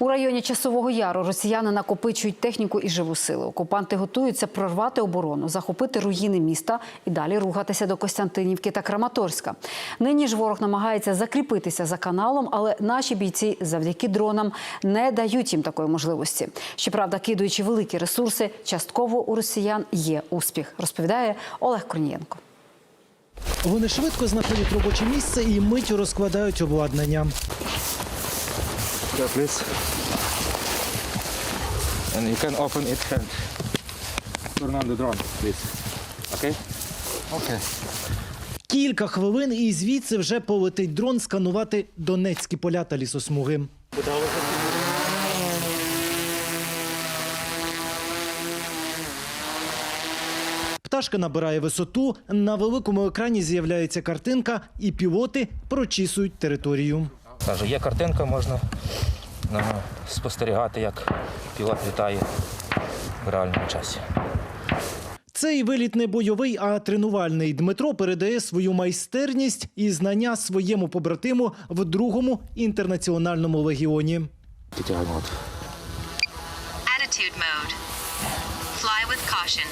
У районі Часового Яру росіяни накопичують техніку і живу силу. Окупанти готуються прорвати оборону, захопити руїни міста і далі рухатися до Костянтинівки та Краматорська. Нині ж ворог намагається закріпитися за каналом, але наші бійці завдяки дронам не дають їм такої можливості. Щоправда, кидуючи великі ресурси, частково у росіян є успіх, розповідає Олег Корнієнко. Вони швидко знаходять робоче місце і миттю розкладають обладнання. Yeah, please. And you can open it and turn on the drone, please. Okay? Okay. Кілька хвилин і звідси вже полетить дрон сканувати донецькі поля та лісосмуги. Пташка набирає висоту, на великому екрані з'являється картинка, і пілоти прочісують територію. Каже, є картинка, можна ну, спостерігати, як пілот літає в реальному часі. Цей виліт не бойовий, а тренувальний. Дмитро передає свою майстерність і знання своєму побратиму в другому інтернаціональному легіоні. Attitude mode. Fly with caution.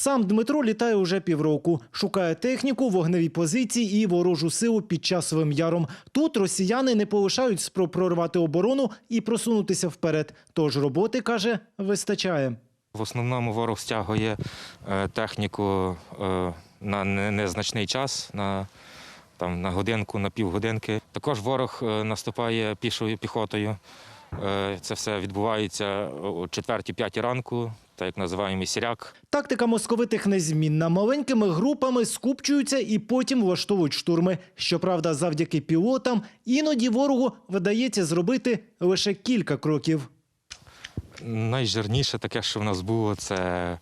Сам Дмитро літає уже півроку, шукає техніку, вогневі позиції і ворожу силу під часовим яром. Тут росіяни не полишають спроб прорвати оборону і просунутися вперед. Тож роботи каже вистачає. В основному ворог стягує е, техніку е, на незначний час, на, там, на годинку, на півгодинки. Також ворог е, наступає пішою піхотою. Е, це все відбувається о 4-5 ранку, так як називаємо сіряк. Тактика московитих незмінна. Маленькими групами скупчуються і потім влаштовують штурми. Щоправда, завдяки пілотам іноді ворогу видається зробити лише кілька кроків. Найжирніше таке, що в нас було, це